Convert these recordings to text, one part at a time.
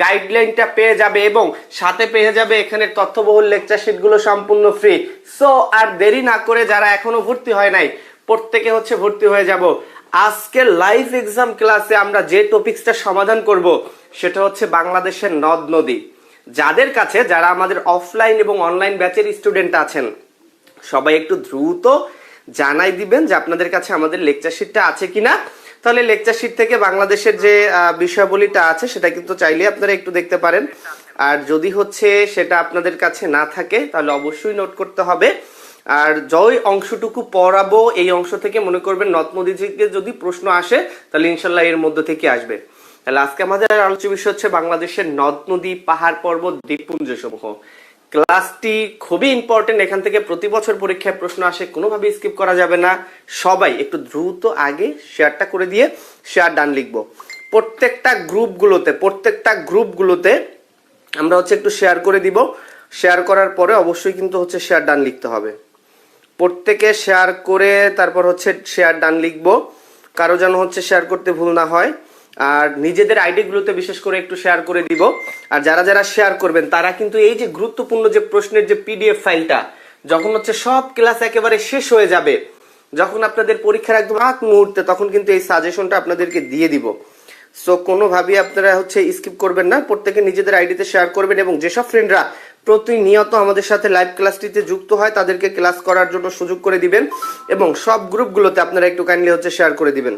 গাইডলাইনটা পেয়ে যাবে এবং সাথে পেয়ে যাবে এখানে তথ্যবহুল লেকচার শিটগুলো সম্পূর্ণ ফ্রি সো আর দেরি না করে যারা এখনও ভর্তি হয় নাই, প্রত্যেকে হচ্ছে ভর্তি হয়ে যাব। আজকের লাইভ এক্সাম ক্লাসে আমরা যে টপিক্সটা সমাধান করব, সেটা হচ্ছে বাংলাদেশের নদ নদী। যাদের কাছে, যারা আমাদের অফলাইন এবং অনলাইন ব্যাচের স্টুডেন্ট আছেন, সবাই একটু দ্রুত জানাই দিবেন যে আপনাদের কাছে আমাদের লেকচার শিটটা আছে কিনা। তাহলে লেকচার শিট থেকে বাংলাদেশের যে বিষয়াবলীটা আছে, সেটা কিন্তু চাইলে আপনারা একটু দেখতে পারেন। আর যদি হচ্ছে সেটা আপনাদের কাছে না থাকে, তাহলে অবশ্যই নোট করতে হবে। আর জয় অংশটুকু পড়াবো এই অংশ থেকে, মনে করবেন থেকে যদি প্রশ্ন আসে, তাহলে ইনশাল্লাহ এর মধ্যে থেকে আসবে। তাহলে আজকে আমাদের আলোচ্য বিষয় হচ্ছে বাংলাদেশের নদ নদী পাহাড় পর্বত দ্বীপপুঞ্জ সমূহ ক্লাসটি খুবই ইম্পর্টেন্ট এখান থেকে প্রতি বছর পরীক্ষায় প্রশ্ন আসে কোনোভাবে স্কিপ করা যাবে না। সবাই একটু দ্রুত আগে শেয়ারটা করে দিয়ে শেয়ার ডান লিখব। প্রত্যেকটা গ্রুপগুলোতে প্রত্যেকটা গ্রুপগুলোতে আমরা হচ্ছে একটু শেয়ার করে দিব। শেয়ার করার পরে অবশ্যই কিন্তু হচ্ছে শেয়ার ডান লিখতে হবে। প্রত্যেকে শেয়ার করে তারপর হচ্ছে শেয়ার ডান লিখব। কারও যেন হচ্ছে শেয়ার করতে ভুল না হয়। আর নিজেদের আইডিগুলোতে বিশেষ করে একটু শেয়ার করে দিব। আর যারা যারা শেয়ার করবেন, তারা কিন্তু এই যে গুরুত্বপূর্ণ যে প্রশ্নের যে পিডিএফ ফাইলটা, যখন হচ্ছে সব ক্লাস একেবারে শেষ হয়ে যাবে, যখন আপনাদের পরীক্ষার একদম আগ মুহূর্তে, তখন কিন্তু এই সাজেশনটা আপনাদেরকে দিয়ে দিব। সো কোনোভাবেই আপনারা হচ্ছে স্কিপ করবেন না, প্রত্যেকে নিজেদের আইডিতে শেয়ার করবেন এবং যেসব ফ্রেন্ডরা প্রতিনিয়ত আমাদের সাথে লাইভ ক্লাসটিতে যুক্ত হয়, তাদেরকে ক্লাস করার জন্য সুযোগ করে দিবেন এবং সব গ্রুপগুলোতে আপনারা একটু কাইন্ডলি হচ্ছে শেয়ার করে দিবেন।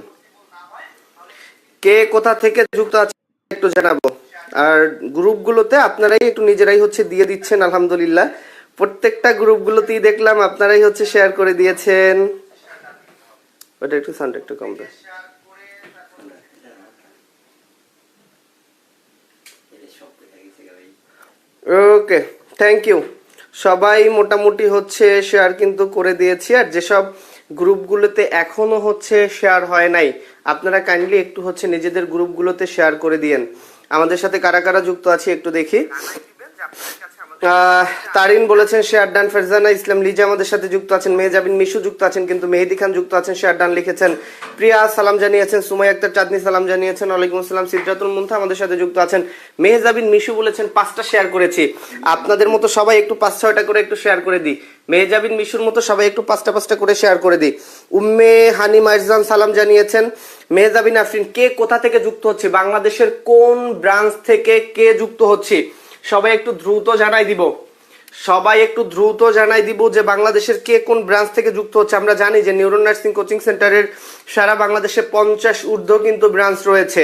কে কোথা থেকে যুক্ত আছে একটু জানাব। আর গ্রুপগুলোতে আপনারাই একটু নিজেরাই হচ্ছে দিয়ে দিচ্ছেন, আলহামদুলিল্লাহ। প্রত্যেকটা গ্রুপগুলোতেই দেখলাম আপনারাই হচ্ছে শেয়ার করে দিয়েছেন। ওটা একটু সাউন্ড একটু কমবে ওকে থ্যাংক ইউ সবাই মোটামুটি হচ্ছে শেয়ার কিন্তু করে দিয়েছি, আর যেসব গ্রুপগুলোতে এখনও হচ্ছে শেয়ার হয় নাই আপনারা কাইন্ডলি একটু হচ্ছে নিজেদের গ্রুপগুলোতে শেয়ার করে দিয়েন। আমাদের সাথে কারা কারা যুক্ত আছে একটু দেখি। তারিন বলেছেন শেয়ার ডান ফেরজানা ইসলাম, লিজা আমাদের সাথে যুক্ত আছেন, মেহজাবিন মিশু যুক্ত আছেন, কিন্তু মেহেদি খান যুক্ত আছেন শেয়ার ডান লিখেছেন। প্রিয়া, সালাম জানিয়েছেন, সুমাই আক্তার, চাঁদনি সালাম জানিয়েছেন, ওয়ালাইকুম আসসালাম সিদ্ধাতুল মুন্থা আমাদের সাথে যুক্ত আছেন। মেহজাবিন মিশু বলেছেন, পাঁচটা শেয়ার করেছি। আপনাদের মতো সবাই একটু পাঁচ ছয়টা করে একটু শেয়ার করে দিই। মেহজাবিন মিশুর মতো সবাই একটু পাঁচটা পাঁচটা করে শেয়ার করে দিই। উম্মে হানি মাইরজান সালাম জানিয়েছেন মেহজাবিন আফরিন, কে কোথা থেকে যুক্ত হচ্ছে? বাংলাদেশের কোন ব্রাঞ্চ থেকে কে যুক্ত হচ্ছে? সবাই একটু দ্রুত জানাই দিব। সবাই একটু দ্রুত জানাই দিব যে বাংলাদেশের কে কোন ব্রাঞ্চ থেকে যুক্ত হচ্ছে। আমরা জানি যে নিউরো নার্সিং কোচিং সেন্টারের সারা বাংলাদেশে পঞ্চাশ ঊর্ধ্ব কিন্তু ব্রাঞ্চ রয়েছে।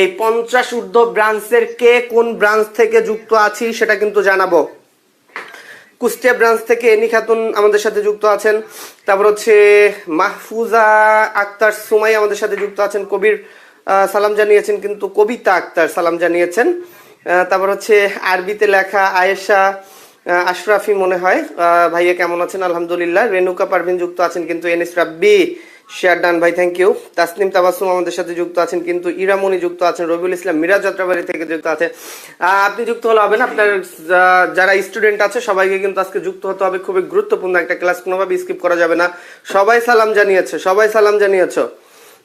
এই পঞ্চাশ ঊর্ধ্ব ব্রাঞ্চের কে কোন ব্রাঞ্চ থেকে যুক্ত আছি সেটা কিন্তু জানাব। কুষ্টিয়া ব্রাঞ্চ থেকে এনি খাতুন আমাদের সাথে যুক্ত আছেন। তারপর হচ্ছে মাহফুজা আক্তার সুমাই আমাদের সাথে যুক্ত আছেন। কবির সালাম জানিয়েছেন, কিন্তু কবিতা আক্তার সালাম জানিয়েছেন। তারপর হচ্ছে আরবিতে লেখা আয়েশা আশরাফি মনে হয়। ভাইয়া কেমন আছেন? আলহামদুলিল্লাহ। রেণুকা পারভিন যুক্ত আছেন, কিন্তু এনএস রাব্বি শেয়ার ডান ভাই থ্যাংক ইউ তাসনিম তাবাসুম আমাদের সাথে যুক্ত আছেন, কিন্তু ইরামনি যুক্ত আছেন, রবিউল ইসলাম মিরাজ যাত্রাবাড়ি থেকে যুক্ত আছে। আপনি যুক্ত হলে হবে না, আপনার যারা স্টুডেন্ট আছে, সবাইকে কিন্তু আজকে যুক্ত হতে হবে। খুবই গুরুত্বপূর্ণ একটা ক্লাস কোনোভাবে স্কিপ করা যাবে না। সবাই সালাম জানিয়েছে, সবাই সালাম জানিয়েছো।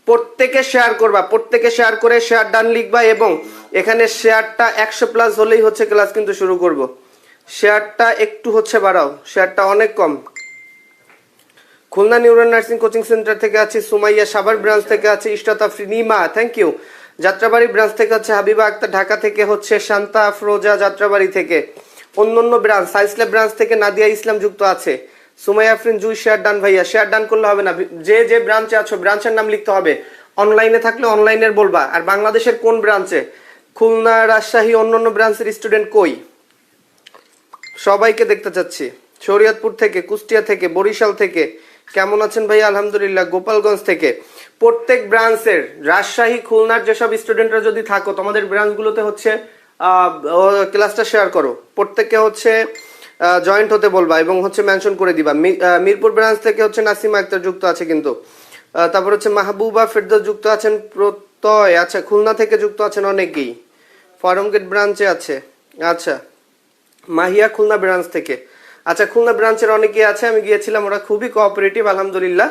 প্রত্যেকে শেয়ার করবা, প্রত্যেকে শেয়ার করে শেয়ার ডান লিখবা এবং এখানে শেয়ারটা একশো প্লাস হলেই হচ্ছে ক্লাস কিন্তু শুরু করব। শেয়ারটা একটু হচ্ছে বাড়াও শেয়ারটা অনেক কম। Khulna neuro nursing coaching centre থেকে আছে সুমাইয়া, সাভার ব্রাঞ্চ থেকে আছে ইশরাতা ফিনিমা থ্যাংক ইউ যাত্রাবাড়ি ব্রাঞ্চ থেকে হচ্ছে হাবিবা আক্তার, ঢাকা থেকে হচ্ছে শান্তা আফরোজা যাত্রাবাড়ি থেকে। অন্যান্য ব্রাঞ্চ সাইন্স ল্যাব ব্রাঞ্চ থেকে নাদিয়া ইসলাম যুক্ত আছে। সুমাইয়া আফরিন, জুই, শেয়ার ডান ভাইয়া। শেয়ার ডান করলে হবে না, যে যে ব্রাঞ্চে আছো, ব্রাঞ্চের নাম লিখতে হবে। অনলাইনে থাকলে অনলাইনের বলবা। আর বাংলাদেশের কোন ব্রাঞ্চে? খুলনা, রাজশাহী, অন্যান্য ব্রাঞ্চের স্টুডেন্ট কই? সবাইকে দেখতে চাচ্ছি। শরীয়তপুর থেকে, কুষ্টিয়া থেকে, বরিশাল থেকে কেমন আছেন ভাই? আলহামদুলিল্লাহ, গোপালগঞ্জ থেকে। প্রত্যেক ব্রাঞ্চের রাজশাহী, খুলনার যেসব স্টুডেন্টরা যদি থাকো, তোমাদের ব্রাঞ্চগুলোতে হচ্ছে ক্লাসটা শেয়ার করো। প্রত্যেককে হচ্ছে জয়েন্ট হতে বলবা এবং হচ্ছে মেনশন করে দিবা। মিরপুর ব্রাঞ্চ থেকে হচ্ছে নাসিমা আক্তার যুক্ত আছে কিন্তু। তারপর হচ্ছে মাহবুবা ফেরদৌস যুক্ত আছেন প্রত্যয়। আচ্ছা খুলনা থেকে যুক্ত আছেন অনেকেই। ফার্মগেট ব্রাঞ্চে আছে। আচ্ছা মাহিয়া খুলনা ব্রাঞ্চ থেকে। আচ্ছা খুলনা ব্রাঞ্চের অনেকে আছে, আমি গিয়েছিলাম, ওরা খুবই কোঅপারেটিভ আলহামদুলিল্লাহ।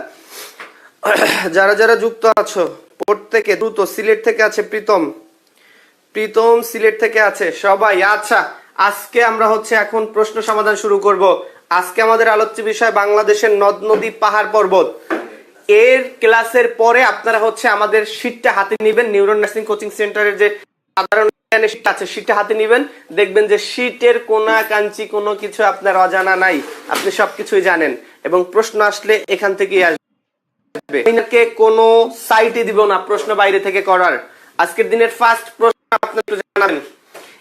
যারা যারা যুক্ত আছো, প্রত্যেকে দ্রুত সিলেট থেকে আছে প্রীতম। প্রীতম সিলেট থেকে আছে, সবাই আচ্ছা আজকে আমরা হচ্ছে এখন প্রশ্ন সমাধান শুরু করব। আজকে আমাদের আলোচ্য বিষয় বাংলাদেশের নদ, নদী, পাহাড় পর্বত। এর ক্লাসের পরে আপনারা হচ্ছে আমাদের শীটটা হাতে নেবেন নিউরন নার্সিং কোচিং সেন্টারের যে সাধারণ sheet আছে হাতে নেবেন। দেখবেন যে শীটের কোনা, কাঞ্চি কোনো কিছু আপনার অজানা নাই। আপনি সবকিছুই জানেন এবং প্রশ্ন আসলে এখান থেকেই আসবে। আপনাকে কোনো সাইটে দিব না, প্রশ্ন বাইরে থেকে করার। আজকের দিনের ফার্স্ট প্রশ্ন আপনি একটু জানাবেন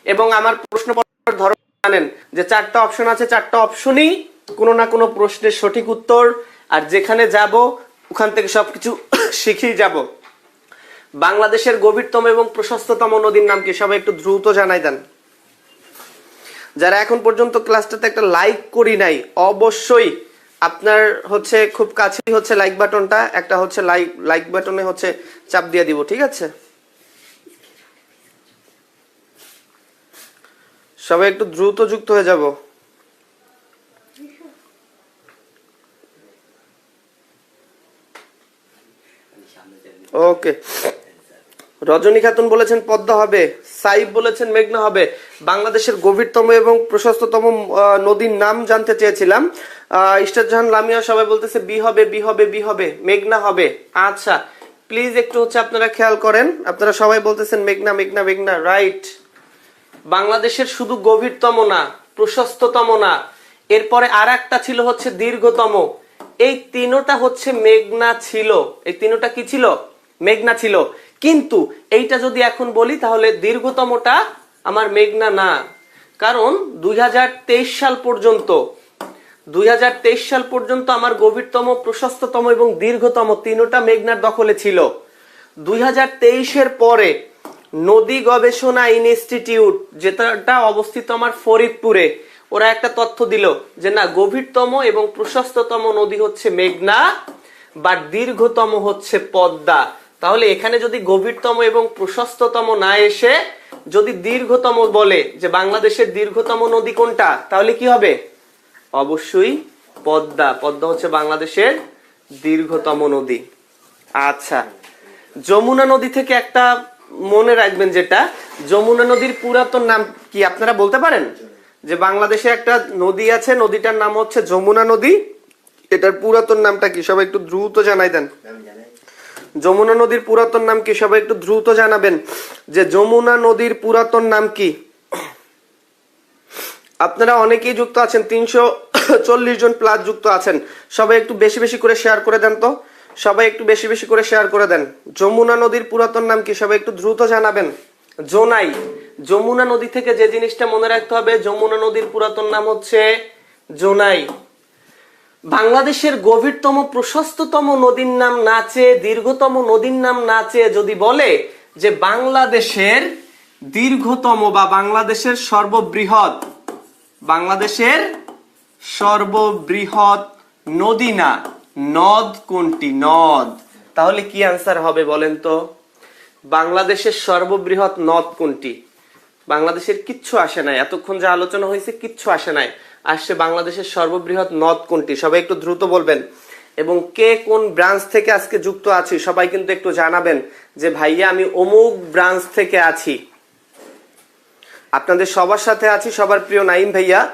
এবং আমার প্রশ্ন ধরন জানেন যে চারটা অপশন আছে, চারটা অপশনই কোনো না কোনো প্রশ্নের সঠিক উত্তর। আর যেখানে যাব, ওখান থেকে সবকিছু শিখেই যাব। বাংলাদেশের গভীরতম এবং প্রশস্ততম নদীর নাম কি সবাই একটু দ্রুত জানাই দেন। যারা এখন পর্যন্ত ক্লাসটাতে একটা লাইক করি নাই, অবশ্যই আপনার হচ্ছে খুব কাছেই হচ্ছে লাইক বাটনটা, একটা হচ্ছে লাইক লাইক বাটনে হচ্ছে চাপ দিয়ে দিব, ঠিক আছে? সবাই একটু দ্রুত যুক্ত হয়ে যাব। ওকে রজনী খাতুন বলেছেন পদ্মা হবে সাইব বলেছেন মেঘনা হবে। বাংলাদেশের গভীরতম এবং প্রশস্ততম নদীর নাম জানতে চেয়েছিলাম। আহ, ইস্টারজাহান লামিয়া সবাই বলতেছে বি হবে বি হবে বি হবে মেঘনা হবে। আচ্ছা প্লিজ একটু হচ্ছে আপনারা খেয়াল করেন। আপনারা সবাই বলতেছেন মেঘনা মেঘনা মেঘনা রাইট বাংলাদেশের শুধু গভীরতম না প্রশস্ততম না এরপরে আর একটা ছিল হচ্ছে দীর্ঘতম। এই তিনোটা হচ্ছে মেঘনা ছিল। এই তিনোটা কি ছিল? মেঘনা ছিল। কিন্তু এইটা যদি এখন বলি, তাহলে দীর্ঘতমটা আমার মেঘনা না। কারণ দুই হাজার তেইশ সাল পর্যন্ত, দুই হাজার তেইশ সাল পর্যন্ত আমার গভীরতম, প্রশস্ততম এবং দীর্ঘতম তিনোটা মেঘনার দখলে ছিল। দুই এর পরে নদী গবেষণা ইনস্টিটিউট যেটা অবস্থিত আমার ফরিদপুরে, ওরা একটা তথ্য দিল যে না, গভীরতম এবং প্রশস্ততম নদী হচ্ছে মেঘনা, বা দীর্ঘতম হচ্ছে পদ্মা। তাহলে এখানে যদি গভীরতম এবং প্রশস্ততম না এসে যদি দীর্ঘতম বলে যে বাংলাদেশের দীর্ঘতম নদী কোনটা, তাহলে কি হবে? অবশ্যই পদ্মা। পদ্মা হচ্ছে বাংলাদেশের দীর্ঘতম নদী। আচ্ছা যমুনা নদী থেকে একটা মনে রাখবেন যেটা, যমুনা নদীর পুরাতন নাম কি আপনারা বলতে পারেন? যে বাংলাদেশে একটা নদী আছে, নদীটার নাম হচ্ছে যমুনা নদী। এটার পুরাতন নামটা কি? সবাই একটু দ্রুত জানাই দেন। যমুনা নদীর পুরাতন নাম কি? সবাই একটু দ্রুত জানাবেন যে যমুনা নদীর পুরাতন নাম কি? আপনারা অনেকেই যুক্ত আছেন, তিনশো চল্লিশ জন প্লাস যুক্ত আছেন। সবাই একটু বেশি বেশি করে শেয়ার করে দেন তো। সবাই একটু বেশি বেশি করে শেয়ার করে দেন। যমুনা নদীর পুরাতন নাম কি? সবাই একটু দ্রুত জানাবেন। জোনাই। যমুনা নদী থেকে যে জিনিসটা মনে রাখতে হবে, যমুনা নদীর পুরাতন নাম হচ্ছে জোনাই। বাংলাদেশের গভীরতম, প্রশস্ততম নদীর নাম নাচে দীর্ঘতম নদীর নাম নাচে যদি বলে যে বাংলাদেশের দীর্ঘতম বা বাংলাদেশের সর্ববৃহৎ বাংলাদেশের সর্ববৃহৎ নদী না, নদ কোনটি? নদ। তাহলে কি আনসার হবে বলেন তো? বাংলাদেশের সর্ববৃহৎ নদ কোনটি? বাংলাদেশের কিচ্ছু আসে নাই। এতক্ষণ যে আলোচনা হয়েছে, কিচ্ছু আসে নাই। আসছে বাংলাদেশের সর্ববৃহৎ নদ কোনটি? সবাই একটু দ্রুত বলবেন। এবং কে কোন ব্রাঞ্চ থেকে আজকে যুক্ত আছি, সবাই কিন্তু একটু জানাবেন যে, ভাইয়া, আমি অমুক ব্রাঞ্চ থেকে আছি। আপনাদের সবার সাথে আছি, সবার প্রিয় নাইম ভাইয়া।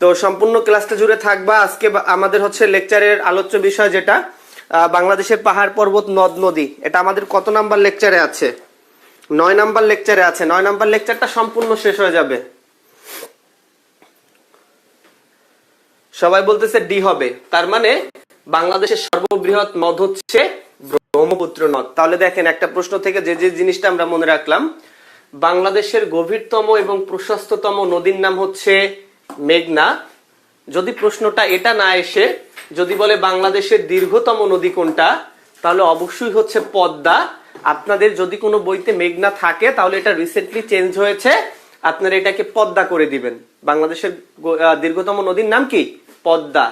তো সম্পূর্ণ ক্লাসটা জুড়ে থাকবা। আজকে আমাদের হচ্ছে লেকচারের আলোচ্য বিষয় যেটা বাংলাদেশের পাহাড় পর্বত নদ নদী। এটা আমাদের কত নাম্বার লেকচারে আছে? নয় নাম্বার লেকচারে আছে। নয় নাম্বার লেকচারটা সম্পূর্ণ শেষ হয়ে যাবে। সবাই বলতেছে ডি হবে। তার মানে বাংলাদেশের সর্ববৃহৎ নদ হচ্ছে ব্রহ্মপুত্র নদ তাহলে দেখেন, একটা প্রশ্ন থেকে যে যে জিনিসটা আমরা মনে রাখলাম, বাংলাদেশের গভীরতম এবং প্রশস্ততম নদীর নাম হচ্ছে মেঘনা। যদি প্রশ্নটা এটা না এসে, যদি বলে বাংলাদেশের দীর্ঘতম নদী কোনটা, তাহলে অবশ্যই হচ্ছে পদ্মা। আপনাদের যদি কোনো বইতে মেঘনা থাকে, তাহলে এটা রিসেন্টলি চেঞ্জ হয়েছে। আপনারা এটাকে পদ্মা করে দিবেন। বাংলাদেশের দীর্ঘতম নদীর নাম কি? পদ্মা।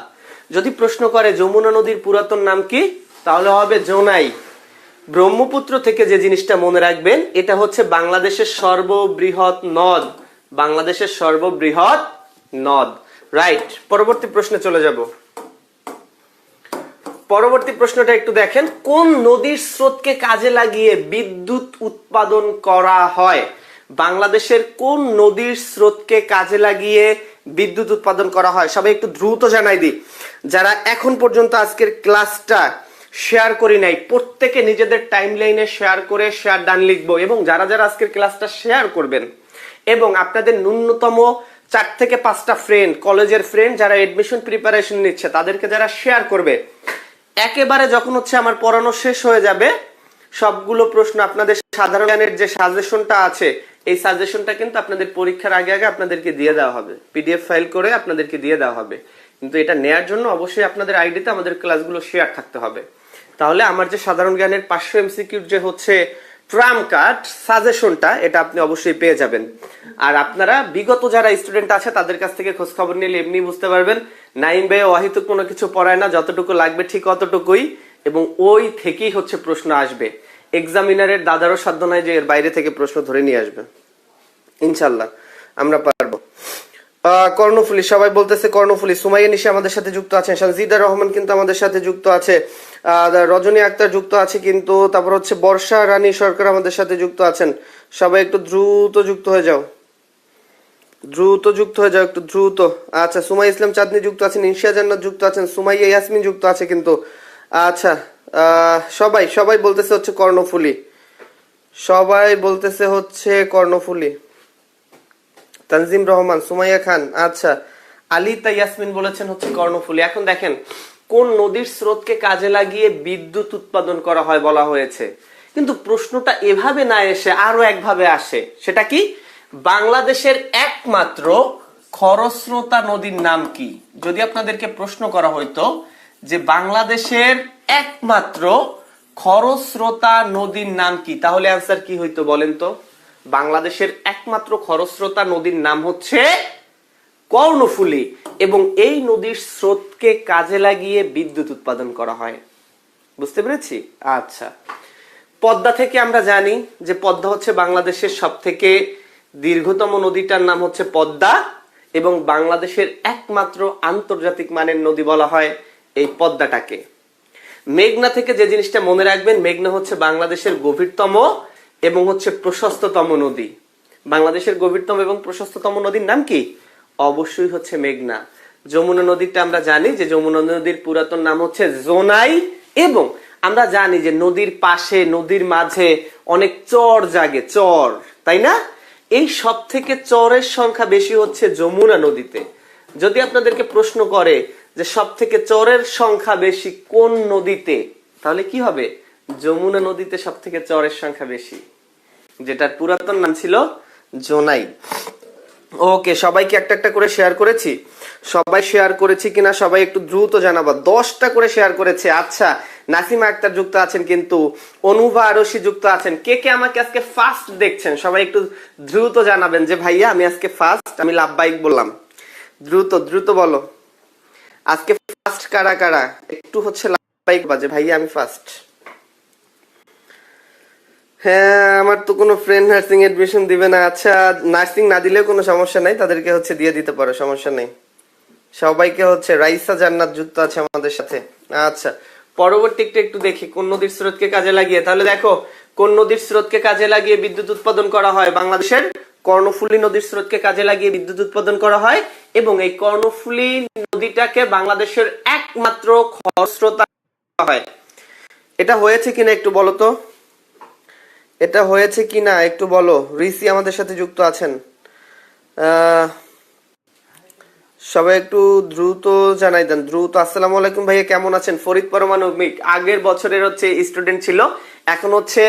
যদি প্রশ্ন করে, যমুনা নদীর পুরাতন নাম কি? তাহলে হবে জোনাই। ব্রহ্মপুত্র থেকে যে জিনিসটা মনে রাখবেন, এটা হচ্ছে বাংলাদেশের সর্ববৃহৎ নদ। বাংলাদেশের সর্ববৃহৎ নদ। রাইট পরবর্তী প্রশ্নে চলে যাব। পরবর্তী প্রশ্নটা একটু দেখেন। কোন নদীর স্রোতকে কাজে লাগিয়ে বিদ্যুৎ উৎপাদন করা হয়? বাংলাদেশের কোন নদীর স্রোতকে কাজে লাগিয়ে বিদ্যুৎ উৎপাদন করা হয়? সবাই একটু দ্রুত জানাই দিই। যারা এখন পর্যন্ত আজকের ক্লাসটা শেয়ার করি নাই, প্রত্যেকে নিজেদের টাইম লাইনে শেয়ার করে শেয়ার ডান লিখব এবং যারা যারা আজকের ক্লাসটা শেয়ার করবেন এবং আপনাদের ন্যূনতম চার থেকে পাঁচটা ফ্রেন্ড কলেজের ফ্রেন্ড যারা এডমিশন প্রিপারেশন নিচ্ছে, তাদেরকে যারা শেয়ার করবে, একেবারে যখন হচ্ছে আমার পড়ানো শেষ হয়ে যাবে সবগুলো প্রশ্ন আপনাদের সাধারণ জ্ঞানের যে সাজেশনটা আছে, এই সাজেশনটা কিন্তু আপনাদের পরীক্ষার আগে আগে আপনাদেরকে দিয়ে দেওয়া হবে। পিডিএফ ফাইল করে আপনাদেরকে দিয়ে দেওয়া হবে। কিন্তু এটা নেয়ার জন্য অবশ্যই আপনাদের আইডিতে আমাদের ক্লাসগুলো শেয়ার থাকতে হবে। তাহলে আমার যে সাধারণ জ্ঞানের পাঁচশো এমসিকিউর যে হচ্ছে ট্রাম কার্ড সাজেশনটা এটা আপনি অবশ্যই পেয়ে যাবেন। আর আপনারা বিগত যারা স্টুডেন্ট আছে, তাদের কাছ থেকে খোঁজ খবর নিলে এমনি বুঝতে পারবেন নাইম ভাই ওয়াহিতুক কোনো কিছু পড়ায় না, যতটুকু লাগবে ঠিক অতটুকুই। এবং ওই থেকেই হচ্ছে প্রশ্ন আসবে। এক্সামিনারের দাদারও সাধ্য নাই যে এর বাইরে থেকে প্রশ্ন ধরে নিয়ে আসবে। ইনশাল্লাহ আমরা পারব। কর্ণফুলী, সবাই বলতেছে, কর্ণফুলী, সুমাইয়া নিশা আমাদের সাথে যুক্ত আছেন। সানজিদা রহমান কিন্তু আমাদের সাথে যুক্ত আছে। রজনী আক্তার যুক্ত আছে কিন্তু, তারপর হচ্ছে বর্ষা রানী সরকার আমাদের সাথে যুক্ত আছেন। সবাই একটু দ্রুত যুক্ত হয়ে যাও। দ্রুত যুক্ত হয়ে যাও, একটু দ্রুত। আচ্ছা সুমাই ইসলাম চাঁদনি যুক্ত আছেন, ইনশিয়া জান্নাত যুক্ত আছেন, সুমাইয়া ইয়াসমিন যুক্ত আছে কিন্তু। আচ্ছা সবাই সবাই বলতেছে হচ্ছে কর্ণফুলী। সবাই বলতেছে হচ্ছে কর্ণফুলী। তানজিম রহমান, সুমাইয়া খান আচ্ছা। আলী তা ইয়াসমিন বলেছেন হচ্ছে কর্ণফুলী। এখন দেখেন, কোন নদীর স্রোতকে কাজে লাগিয়ে বিদ্যুৎ উৎপাদন করা হয় বলা হয়েছে? কিন্তু প্রশ্নটা এভাবে না এসে আরও একভাবে আসে। সেটা কি? বাংলাদেশের একমাত্র খরস্রোতা নদীর নাম কি? যদি আপনাদেরকে প্রশ্ন করা হইতো যে বাংলাদেশের একমাত্র খরস্রোতা নদীর নাম কি? তাহলে অ্যান্সার কি হইতো বলেন তো? বাংলাদেশের একমাত্র খরস্রোতা নদীর নাম হচ্ছে কর্ণফুলী এবং এই নদীর স্রোতকে কাজে লাগিয়ে বিদ্যুৎ উৎপাদন করা হয়। বুঝতে পেরেছি? আচ্ছা। পদ্মা থেকে আমরা জানি যে পদ্মা হচ্ছে বাংলাদেশের সব থেকে দীর্ঘতম নদীটার নাম হচ্ছে পদ্মা এবং বাংলাদেশের একমাত্র আন্তর্জাতিক মানের নদী বলা হয় এই পদ্মাটাকে। মেঘনা থেকে যে জিনিসটা মনে রাখবেন, মেঘনা হচ্ছে বাংলাদেশের গভীরতম এবং হচ্ছে প্রশস্ততম নদী। বাংলাদেশের গভীরতম এবং প্রশস্ততম নদীর নাম কি? অবশ্যই হচ্ছে মেঘনা। যমুনা নদীটা আমরা জানি যে যমুনা নদীর পুরাতন নাম হচ্ছে জোনাই এবং আমরা জানি যে নদীর পাশে, নদীর মাঝে অনেক চর জাগে, চর, তাই না? এই সব থেকে চরের সংখ্যা বেশি হচ্ছে যমুনা নদীতে। যদি আপনাদেরকে প্রশ্ন করে যে সব থেকে চরের সংখ্যা বেশি কোন নদীতে? তাহলে কি হবে? যমুনা নদীতে সব থেকে চরের সংখ্যা বেশি। যেটার পুরাতন নাম ছিল জোনাই ওকে, সবাইকে একটা একটা করে শেয়ার করেছি। সবাই শেয়ার করেছি কিনা সবাই একটু দ্রুত জানাবা। দশটা করে শেয়ার করেছে। আচ্ছা নাসিমা আক্তার যুক্ত আছেন কিন্তু অনুভা আরশি যুক্ত আছেন। কে কে আমাকে আজকে ফার্স্ট দেখছেন? সবাই একটু দ্রুত জানাবেন যে, ভাইয়া, আমি আজকে ফার্স্ট আমি লাভবাহিক বললাম। দ্রুত দ্রুত বলো। আজকে ফার্স্ট কারা কারা? একটু হচ্ছে লাভবাহিক বাজে ভাইয়া, আমি ফার্স্ট হ্যাঁ আমার তো কোনো ফ্রেন্ড নার্সিং এডমিশন দিবে না। আচ্ছা নার্সিং না দিলেও কোনো সমস্যা নাই, তাদেরকে হচ্ছে দিয়ে দিতে পারো, সমস্যা নেই। সবাইকে হচ্ছে, রাইসা জান্নাত যুক্ত আছে আমাদের সাথে। আচ্ছা পরবর্তী একটু একটু দেখি, কোন নদীর স্রোতকে কাজে লাগিয়ে। তাহলে দেখো, কোন নদীর স্রোতকে কাজে লাগিয়ে বিদ্যুৎ উৎপাদন করা হয় বাংলাদেশের? কর্ণফুলী নদীর স্রোতকে কাজে লাগিয়ে বিদ্যুৎ উৎপাদন করা হয় এবং এই কর্ণফুলী নদীটাকে বাংলাদেশের একমাত্র খরস্রোতা হয়। এটা হয়েছে কিনা একটু বলো তো? এটা হয়েছে কিনা একটু বলো? রিসি আমাদের সাথে যুক্ত আছেন। সবাই একটু দ্রুত জানাই দেন। দ্রুত, আসসালামু আলাইকুম ভাইয়া, কেমন আছেন? ফরিদ পারমাণবিক আগের বছরের হচ্ছে স্টুডেন্ট ছিল। এখন হচ্ছে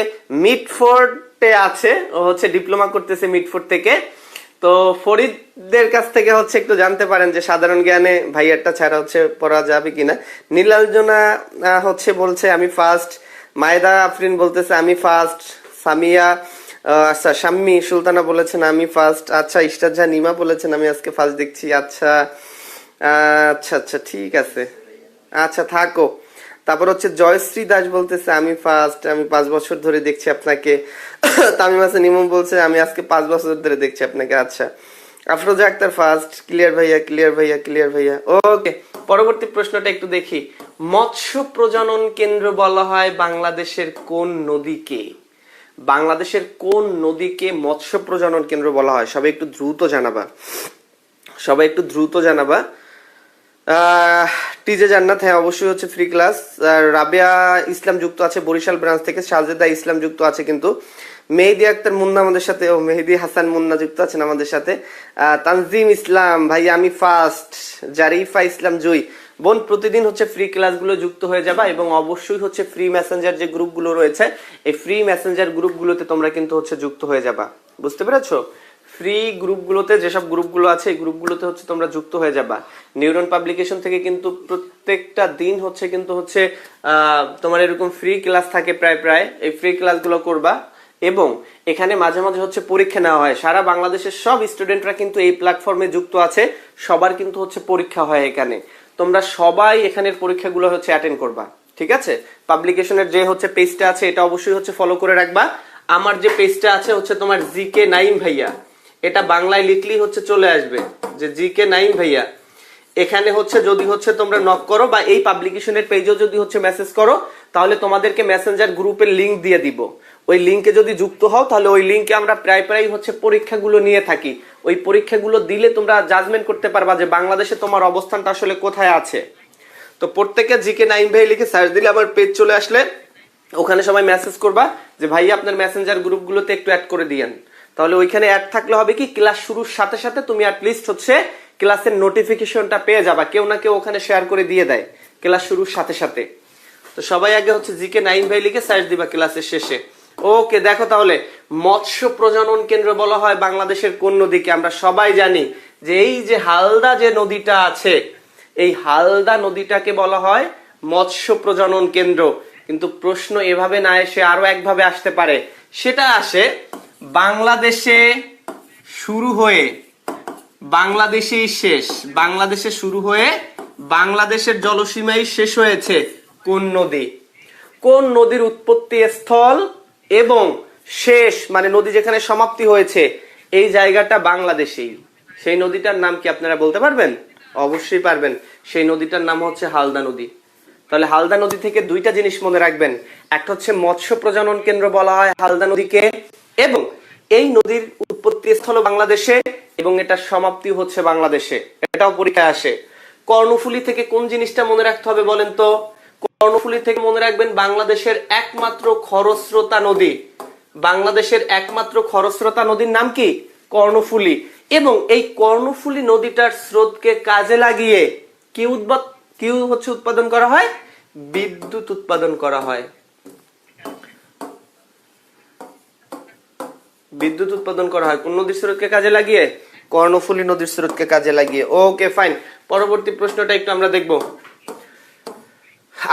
মিডফোর্ডে আছে, ও হচ্ছে ডিপ্লোমা করতেছে মিডফোর্ড থেকে। তো ফরিদদের কাছ থেকে হচ্ছে একটু জানতে পারেন যে সাধারণ জ্ঞানে ভাইয়ারটা ছাড়া হচ্ছে পড়া যাবে কিনা। নীলাঞ্জনা হচ্ছে বলছে, আমি ফার্স্ট মায়েদা আফরিন বলতেছে, আমি ফার্স্ট সামিয়া আচ্ছা শাম্মি, সুলতানা বলেছেন, আমি ফার্স্ট আচ্ছা ইস্টাজা নিমা বলেছেন, আমি আজকে ফার্স্ট দেখছি। আচ্ছা আচ্ছা আচ্ছা ঠিক আছে। আচ্ছা থাকো। তারপর হচ্ছে জয়শ্রী দাস বলতেছে, আমি ফার্স্ট আমি পাঁচ বছর ধরে দেখছি আপনাকে। তামিম হাসান ইমন বলছে, আমি আজকে পাঁচ বছর ধরে দেখছি আপনাকে। আচ্ছা আফরোজা আক্তার ফার্স্ট ক্লিয়ার ভাইয়া ক্লিয়ার ভাইয়া ক্লিয়ার ভাইয়া। ওকে পরবর্তী প্রশ্নটা একটু দেখি। মৎস্য প্রজনন কেন্দ্র বলা হয় বাংলাদেশের কোন নদীকে? বাংলাদেশের কোন নদীকে মৎস্য প্রজনন কেন্দ্র বলা হয়? সবাই একটু দ্রুত জানাবা। সবাই একটু দ্রুত জানাবা। টিজে জান্নাত হ্যাঁ অবশ্যই হচ্ছে ফ্রি ক্লাস রাবেয়া ইসলাম যুক্ত আছে বরিশাল ব্রাঞ্চ থেকে, সাজেদা ইসলাম যুক্ত আছে কিন্তু। মেহেদি আক্তার মুন্না আমাদের সাথে, ও মেহেদি হাসান মুন্না যুক্ত আছেন আমাদের সাথে। তানজিম ইসলাম, ভাই, আমি ফার্স্ট জারিফা ইসলাম জুই। বোন, প্রতিদিন হচ্ছে ফ্রি ক্লাসগুলো যুক্ত হয়ে যাবা এবং অবশ্যই হচ্ছে ফ্রি মেসেঞ্জার যে গ্রুপগুলো রয়েছে, এই ফ্রি মেসেঞ্জার গ্রুপগুলোতে তোমরা কিন্তু হচ্ছে যুক্ত হয়ে যাবা। বুঝতে পেরেছ? ফ্রি গ্রুপগুলোতে যেসব গ্রুপগুলো আছে, এই গ্রুপগুলোতে হচ্ছে তোমরা যুক্ত হয়ে যাবা। নিউরন পাবলিকেশন থেকে কিন্তু প্রত্যেকটা দিন হচ্ছে কিন্তু হচ্ছে তোমার এরকম ফ্রি ক্লাস থাকে প্রায় প্রায়। এই ফ্রি ক্লাসগুলো করবা এবং এখানে মাঝে মাঝে হচ্ছে পরীক্ষা নেওয়া হয়। সারা বাংলাদেশের সব স্টুডেন্টরা কিন্তু এই প্ল্যাটফর্মে যুক্ত আছে। সবার কিন্তু হচ্ছে পরীক্ষা হয় এখানে। তোমরা সবাই এখানের পরীক্ষাগুলো হচ্ছে অ্যাটেন্ড করবা। ঠিক আছে? পাবলিকেশনের যে হচ্ছে পেজটা আছে, এটা অবশ্যই হচ্ছে ফলো করে রাখবা। আমার যে পেজটা আছে হচ্ছে তোমার জি কে নাইম ভাইয়া। এটা বাংলায় লিখলেই হচ্ছে চলে আসবে যে জি কে নাইম ভাইয়া। এখানে হচ্ছে যদি হচ্ছে তোমরা নক করো বা এই পাবলিকেশনের পেজেও যদি হচ্ছে মেসেজ করো, তাহলে তোমাদেরকে মেসেঞ্জার গ্রুপের লিংক দিয়ে দিব। ওই লিংকে যদি যুক্ত হও, তাহলে ওই লিংকে আমরা প্রায় প্রায় হচ্ছে পরীক্ষাগুলো নিয়ে থাকি। ওই পরীক্ষাগুলো দিলে তোমরা জাজমেন্ট করতে পারবা যে বাংলাদেশে তোমার অবস্থানটা আসলে কোথায় আছে। তো প্রত্যেকে জিকে নাইন ভাই লিখে সার্চ দিলে আমার পেজ চলে আসলে ওখানে সবাই মেসেজ করবা যে ভাই আপনার মেসেঞ্জার গ্রুপগুলোতে একটু অ্যাড করে দিয়েন। তাহলে ওইখানে অ্যাড থাকলে হবে কি ক্লাস শুরুর সাথে সাথে তুমি লিস্ট হচ্ছে ক্লাসের নোটিফিকেশনটা পেয়ে যাবা। কেউ না কেউ ওখানে শেয়ার করে দিয়ে দেয় ক্লাস শুরুর সাথে সাথে। তো সবাই আগে হচ্ছে জিকে নাইন ভাই লিখে সার্চ দিবা ক্লাসের শেষে। ওকে দেখো তাহলে, মৎস্য প্রজনন কেন্দ্র বলা হয় বাংলাদেশের কোন নদীকে? আমরা সবাই জানি যে এই যে হালদা যে নদীটা আছে, এই হালদা নদীটাকে বলা হয় মৎস্য প্রজনন কেন্দ্র। কিন্তু প্রশ্ন এভাবে না এসে আরও একভাবে আসতে পারে। সেটা আসে বাংলাদেশে শুরু হয়ে বাংলাদেশেই শেষ, বাংলাদেশে শুরু হয়ে বাংলাদেশের জলসীমাই শেষ হয়েছে কোন নদী? কোন নদীর উৎপত্তি স্থল এবং শেষ মানে নদী যেখানে সমাপ্তি হয়েছে, এই জায়গাটা বাংলাদেশেই। সেই নদীটার নাম কি আপনারা বলতে পারবেন? অবশ্যই পারবেন। সেই নদীটার নাম হচ্ছে হালদা নদী। তাহলে হালদা নদী থেকে দুইটা জিনিস মনে রাখবেন। একটা হচ্ছে মৎস্য প্রজনন কেন্দ্র বলা হয় হালদা নদীকে। এবং এই নদীর উৎপত্তি স্থল বাংলাদেশে এবং এটা সমাপ্তি হচ্ছে বাংলাদেশে। এটাও পরীক্ষায় আসে। কর্ণফুলী থেকে কোন জিনিসটা মনে রাখতে হবে বলেন তো? কর্ণফুলী থেকে মনে রাখবেন বাংলাদেশের একমাত্র খরস্রোতা নদী। বাংলাদেশের একমাত্র খরস্রোতা নদীর নাম কি? কর্ণফুলী। এবং এই কর্ণফুলী নদীটার স্রোতকে কাজে লাগিয়ে কি উৎপাদ কি হচ্ছে উৎপাদন করা হয়? বিদ্যুৎ উৎপাদন করা হয়। বিদ্যুৎ উৎপাদন করা হয়। কোন নদীর স্রোতকে কাজে লাগিয়ে? কর্ণফুলী নদীর স্রোতকে কাজে লাগিয়ে। Okay, fine. পরবর্তী প্রশ্নটা একটু আমরা দেখব।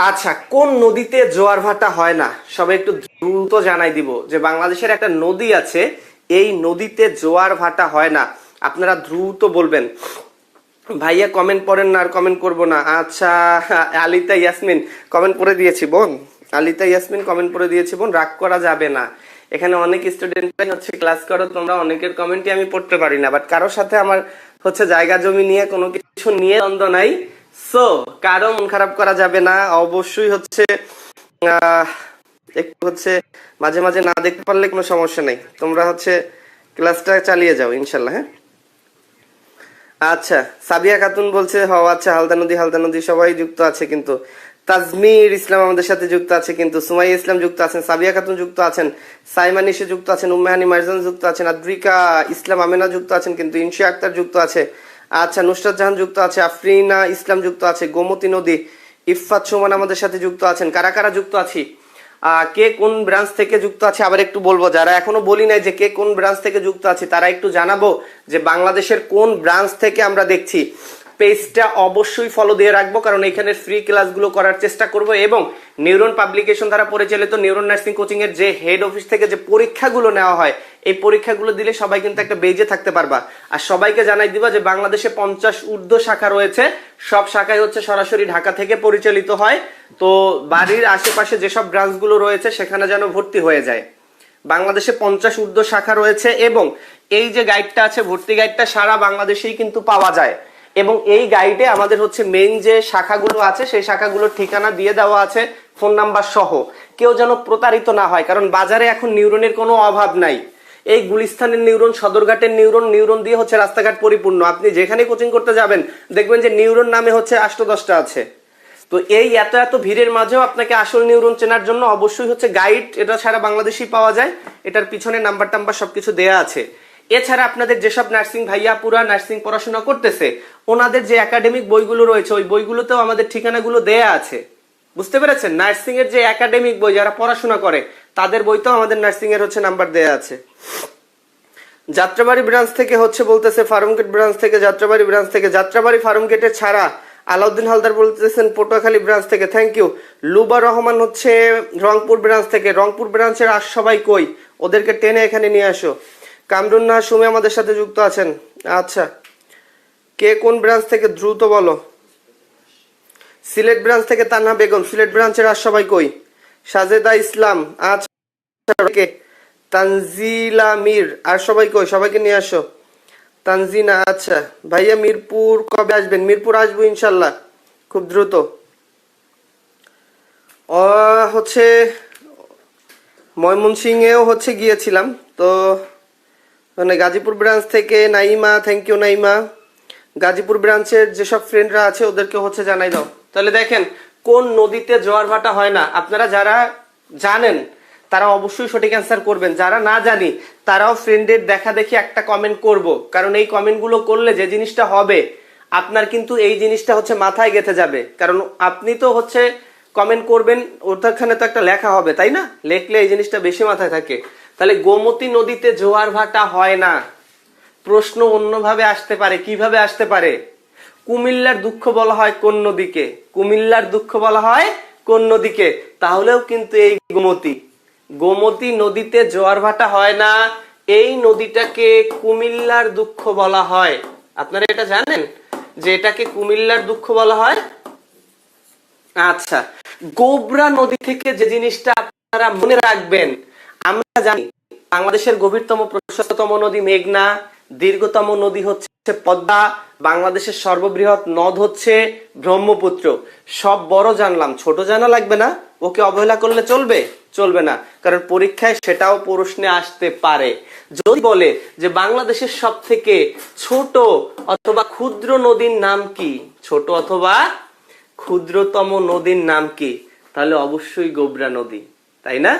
আচ্ছা কোন নদীতে জোয়ার ভাটা হয় না? সবাই একটু দ্রুত জানাই দিব যে বাংলাদেশের একটা নদী আছে, এই নদীতে জোয়ার ভাটা হয় না। আপনারা দ্রুত বলবেন। ভাইয়া কমেন্ট পড়েন না আর কমেন্ট করব না। আচ্ছা আলিতা, ইয়াসমিন কমেন্ট করে দিয়েছি বোন। আলিতা, ইয়াসমিন কমেন্ট করে দিয়েছি বোন। রাগ করা যাবে না। এখানে অনেক স্টুডেন্টরাই হচ্ছে ক্লাস করো, তোমরা অনেকের কমেন্টই আমি পড়তে পারি না বাট কারোর সাথে আমার হচ্ছে জায়গা জমি নিয়ে কোনো কিছু নিয়ে দ্বন্দ্ব নাই। সো কারও মন খারাপ করা যাবে না, অবশ্যই হচ্ছে একটু হচ্ছে মাঝে মাঝে না দেখতে পারলে কোনো সমস্যা নেই। তোমরা হচ্ছে ক্লাসটা চালিয়ে যাও, ইনশাল্লাহ হ্যাঁ? আচ্ছা সাবিয়া খাতুন বলছে, হ আচ্ছা হালদা নদী হালদা নদী সবাই যুক্ত আছে কিন্তু। তাজমির ইসলাম আমাদের সাথে যুক্ত আছে, কিন্তু সুমাই ইসলাম যুক্ত আছেন, সাবিয়া খাতুন যুক্ত আছেন সাইমান ইসে যুক্ত আছেন উম্মেহানি মারজান যুক্ত আছেন, আদ্রিকা ইসলাম আমেনা যুক্ত আছেন, কিন্তু ইনশিয়া আক্তার যুক্ত আছে। আচ্ছা নুসরাত জাহান যুক্ত আছে, আফরিনা ইসলাম যুক্ত আছে, গোমতী নদী ইফাত সুমান আমাদের সাথে যুক্ত আছেন, কারা কারা যুক্ত আছি? কে কোন ব্রাঞ্চ থেকে যুক্ত আছে আবার একটু বলব, যারা এখনও বলি নাই যে কে কোন ব্রাঞ্চ থেকে যুক্ত আছে, তারা একটু জানাব যে বাংলাদেশের কোন ব্রাঞ্চ থেকে আমরা দেখছি। পেজটা অবশ্যই ফলো দিয়ে রাখব, কারণ এখানে ফ্রি ক্লাসগুলো করার চেষ্টা করব এবং নিউরন পাবলিকেশন দ্বারা পরিচালিত নিউরন নার্সিং কোচিং এর যে হেড অফিস থেকে যে পরীক্ষাগুলো নেওয়া হয়, এই পরীক্ষাগুলো দিলে সবাই কিন্তু একটা বেজে থাকতে পারবা। আর সবাইকে জানাই দিবা যে বাংলাদেশে পঞ্চাশ ঊর্ধ্ব শাখা রয়েছে, সব শাখায় হচ্ছে সরাসরি ঢাকা থেকে পরিচালিত হয়। তো বাড়ির আশেপাশে যেসব ব্রাঞ্চগুলো রয়েছে, সেখানে যেন ভর্তি হয়ে যায়। বাংলাদেশে পঞ্চাশ ঊর্ধ্ব শাখা রয়েছে এবং এই যে গাইডটা আছে, ভর্তি গাইডটা সারা বাংলাদেশেই কিন্তু পাওয়া যায়। এবং এই গাইডে আমাদের হচ্ছে মেইন যে শাখাগুলো আছে, সেই শাখাগুলোর ঠিকানা দিয়ে দেওয়া আছে ফোন নাম্বার সহ। কেউ যেন প্রতারিত না হয়, কারণ বাজারে এখন নিউরনের কোনো অভাব নাই। এই গুলিস্তানের নিউরন, সদরঘাটের নিউরন নিউরন দিয়ে হচ্ছে রাস্তাঘাট পরিপূর্ণ। আপনি যেখানে কোচিং করতে যাবেন, দেখবেন যে নিউরন নামে হচ্ছে আষ্ট দশটা আছে। তো এই এত এত ভিড়ের মাঝেও আপনাকে আসল নিউরন চেনার জন্য অবশ্যই হচ্ছে গাইড এটা সারা বাংলাদেশেই পাওয়া যায়। এটার পিছনে নাম্বার টাম্বার সবকিছু দেয়া আছে। এছাড়া আপনাদের যেসব নার্সিং ভাইয়া পুরা নার্সিং পড়াশোনা করতেছে, ওনাদের যে একাডেমিক বইগুলো রয়েছে, ওই বইগুলোতেও আমাদের ঠিকানাগুলো দেয়া আছে। বুঝতে পেরেছেন? নার্সিং এর যে একাডেমিক বই, যারা পড়াশোনা করে, তাদের বইতেও আমাদের নার্সিং এর হচ্ছে নাম্বার দেয়া আছে। যাত্রাবাড়ি ব্রাঞ্চ থেকে হচ্ছে বলতেছে ফার্মগেট ব্রাঞ্চ থেকে যাত্রাবাড়ি ব্রাঞ্চ থেকে। যাত্রাবাড়ি ফার্মগেটে ছাড়া আলাউদ্দিন হালদার বলতেছেন পটুয়াখালী ব্রাঞ্চ থেকে। থ্যাংক ইউ লুবা রহমান হচ্ছে রংপুর ব্রাঞ্চ থেকে। রংপুর ব্রাঞ্চের আর সবাই কই? ওদেরকে টেনে এখানে নিয়ে আসো। কামরুন না সুমি আমাদের সাথে যুক্ত আছেন। আচ্ছা কে কোন ব্রাঞ্চ থেকে দ্রুত বলো? সিলেট ব্রাঞ্চ থেকে তান্না বেগম, সিলেট ব্রাঞ্চের আর সবাই কই? সাজেদা ইসলাম আচ্ছা তানজিলা মির, আর সবাই কই? সবাইকে নিয়ে আসো। তানজিনা আচ্ছা ভাইয়া মিরপুর কবে আসবেন? মিরপুর আসব ইনশাল্লাহ, খুব দ্রুত। হচ্ছে ময়মনসিংহেও হচ্ছে গিয়েছিলাম, তো মানে গাজীপুর ব্রাঞ্চ থেকে নাইমা থ্যাংক ইউ নাইমা। গাজীপুর ব্রাঞ্চের যেসব ফ্রেন্ডরা আছে, ওদেরকে হচ্ছে জানাই দাও। তাহলে দেখেন, কোন নদীতে জোয়ার ভাটা হয় না? আপনারা যারা জানেন, তারা অবশ্যই সঠিক অ্যান্সার করবেন। যারা না জানি, তারাও ফ্রেন্ডের দেখা দেখি একটা কমেন্ট করব। কারণ এই কমেন্টগুলো করলে যে জিনিসটা হবে, আপনার কিন্তু এই জিনিসটা হচ্ছে মাথায় গেঁথে যাবে। কারণ আপনি তো হচ্ছে কমেন্ট করবেন, ওটাখানে তো একটা লেখা হবে, তাই না? লেখলে এই জিনিসটা বেশি মাথায় থাকে। তাহলে গোমতী নদীতে জোয়ার ভাটা হয় না। প্রশ্ন অন্যভাবে আসতে পারে। কীভাবে আসতে পারে? কুমিল্লার দুঃখ বলা হয় কোন নদীকে? কুমিল্লার দুঃখ বলা হয় কোন নদীকে? তাহলেও কিন্তু এই গোমতী। গোমতী নদীতে জোয়ার ভাটা হয় না। এই নদীটাকে কুমিল্লার দুঃখ বলা হয়। আপনারা এটা জানেন? যে এটাকে কুমিল্লার দুঃখ বলা হয়? আচ্ছা। গোবরা নদী থেকে যে জিনিসটা আপনারা মনে রাখবেন আমরা জানি বাংলাদেশের গভীরতম, প্রশস্ততম নদী মেঘনা, দীর্ঘতম নদী হচ্ছে পদ্মা, বাংলাদেশের সর্ববৃহৎ নদ হচ্ছে ব্রহ্মপুত্র। সব বড় জানলাম, ছোট জানা লাগবে না? ওকে অবহেলা করলে চলবে? চলবে না, কারণ পরীক্ষায় সেটাও প্রশ্নে আসতে পারে। যদি বলে যে বাংলাদেশের সব থেকে ছোট অথবা ক্ষুদ্র নদীর নাম কি? ছোট অথবা ক্ষুদ্রতম নদীর নাম কি? তাহলে অবশ্যই গোবরা নদী, তাই না?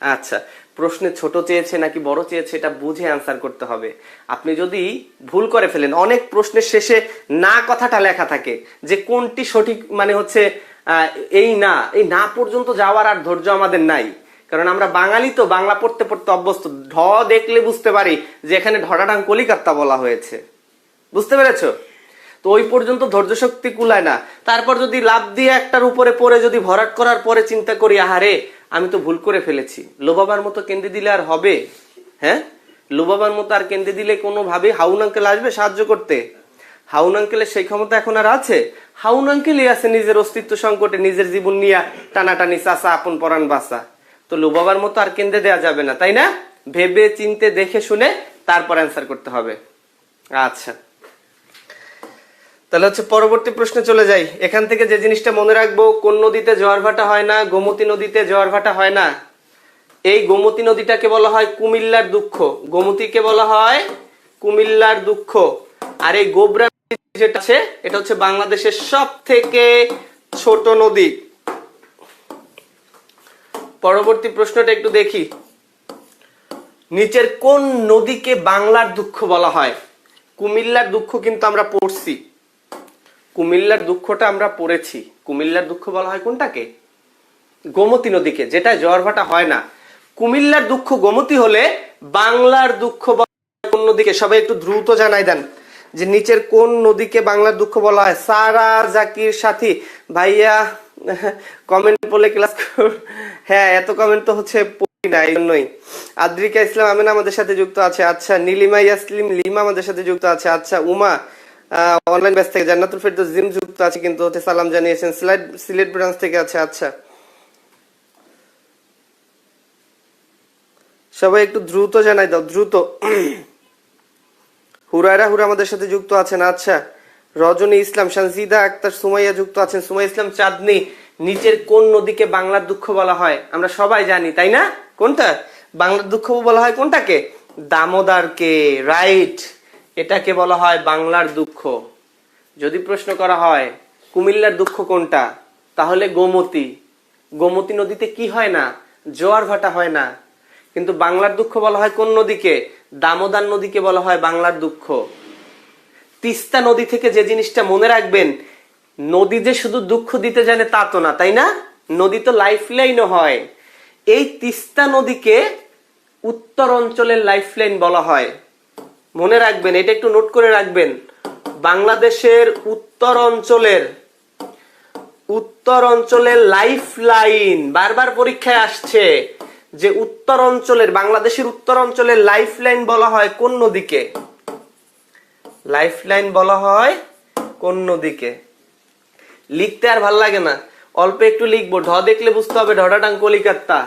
আচ্ছা প্রশ্নে ছোট চেয়েছে নাকি বড় চেয়েছে এটা বুঝে অ্যান্সার করতে হবে। আপনি যদি ভুল করে ফেলেন, অনেক প্রশ্নের শেষে না কথাটা লেখা থাকে যে কোনটি সঠিক মানে হচ্ছে এই না এই না পর্যন্ত যাওয়ার আর ধৈর্য আমাদের নাই। কারণ আমরা বাঙালি তো, বাংলা পড়তে পড়তে অভ্যস্ত। ঢ দেখলে বুঝতে পারি যে এখানে ঢটাডাং কলিকাতা বলা হয়েছে। বুঝতে পেরেছ? তো ওই পর্যন্ত ধৈর্য শক্তি কুলায় না। তারপর যদি লাভ দিয়ে একটার উপরে পড়ে যদি ভরাট করার পরে চিন্তা করি, আহারে আমি তো ভুল করে ফেলেছি। লোবাবার মতো কেন্দ্রে দিলে আর হবে? হ্যাঁ? লোবাবার মতো আর কেন্দ্রে দিলে কোনোভাবে হাউন আঙ্কেল আসবে সাহায্য করতে? হাউন আঙ্কেলের সেই ক্ষমতা এখন আর আছে? হাউন আঙ্কেলই আছে নিজের অস্তিত্ব সংকটে, নিজের জীবন নিয়ে টানাটানি চাষা আপন পরাণ বাসা তো লোবাবার মতো আর কেন্দ্রে দেওয়া যাবে না, তাই না? ভেবে, চিনতে, দেখে, শুনে তারপর অ্যান্সার করতে হবে। আচ্ছা। তাহলে হচ্ছে পরবর্তী প্রশ্নে চলে যাই। এখান থেকে যে জিনিসটা মনে রাখব, কোন নদীতে জোয়ার ভাটা হয় না, গোমতী নদীতে জোয়ার ভাটা হয় না? এই গোমতী নদীটাকে বলা হয় কুমিল্লার দুঃখ। গোমতীকে বলা হয় কুমিল্লার দুঃখ। আর এই গোবরা যেটা আছে, এটা হচ্ছে বাংলাদেশের সব থেকে ছোট নদী। পরবর্তী প্রশ্নটা একটু দেখি। নিচের কোন নদীকে বাংলার দুঃখ বলা হয়? কুমিল্লার দুঃখ কিন্তু আমরা পড়ছি। কুমিল্লার দুঃখটা আমরা পড়েছি। কুমিল্লার দুঃখ বলা হয় কোনটাকে? গোমতী নদীকে, যেটা জোয়ার ভাটা হয় না। কুমিল্লার দুঃখ গোমতী হলে বাংলার দুঃখ কোন নদীকে? সবাই একটু দ্রুত জানাই দেন যে নিচের কোন নদীকে বাংলার দুঃখ বলা হয়। সারা জাকির সাথী, ভাইয়া, কমেন্ট বলে ক্লাস হ্যাঁ এত কমেন্ট তো হচ্ছে না এই জন্যই আদ্রিকা ইসলাম আমিন আমাদের সাথে যুক্ত আছে। আচ্ছা নীলিমা ইয়াসলিম লিমা আমাদের সাথে যুক্ত আছে। আচ্ছা উমা অনলাইন ব্যাচ থেকে জান্নাতুল ফেরদৌস জিম যুক্ত আছে কিন্তু হচ্ছে সালাম জানিয়েছেন। সিলেট সিলেট ব্রাঞ্চ থেকে আছে আচ্ছা। সবাই একটু দ্রুত জানাই দাও, দ্রুত। হুরায়রা, হুরা আমাদের সাথে যুক্ত আছেন আচ্ছা। রজনী ইসলাম শানজিদা আক্তার, সুমাইয়া যুক্ত আছেন। সুমাইয়া ইসলাম চাঁদনি, নিচের কোন নদীকে বাংলার দুঃখ বলা হয়? আমরা সবাই জানি, তাই না? কোনটা? বাংলার দুঃখ বলা হয় কোনটাকে? দামোদরকে রাইট এটাকে বলা হয় বাংলার দুঃখ। যদি প্রশ্ন করা হয়, কুমিল্লার দুঃখ কোনটা? তাহলে গোমতী। গোমতী নদীতে কি হয় না? জোয়ার ভাটা হয় না। কিন্তু বাংলার দুঃখ বলা হয় কোন নদীকে? দামোদর নদীকে বলা হয় বাংলার দুঃখ। তিস্তা নদী থেকে যে জিনিসটা মনে রাখবেন, নদী যে শুধু দুঃখ দিতে জানে তা তো না, তাই না? নদী তো লাইফ লাইনও হয়। এই তিস্তা নদীকে উত্তর অঞ্চলের লাইফ লাইন বলা হয়। মনে রাখবেন, এটা একটু নোট করে রাখবেন, বাংলাদেশের উত্তর অঞ্চলের উত্তর অঞ্চলের লাইফ লাইন বারবার পরীক্ষায় আসছে যে উত্তর অঞ্চলের, বাংলাদেশের উত্তর অঞ্চলের লাইফ লাইন বলা হয় কোন নদীকে? লাইফ লাইন বলা হয় কোন নদীকে? লিখতে আর ভালো লাগে না। অল্প একটু লিখব, ঢ দেখলে বুঝতে হবে ঢডাটাং কলিকাতা।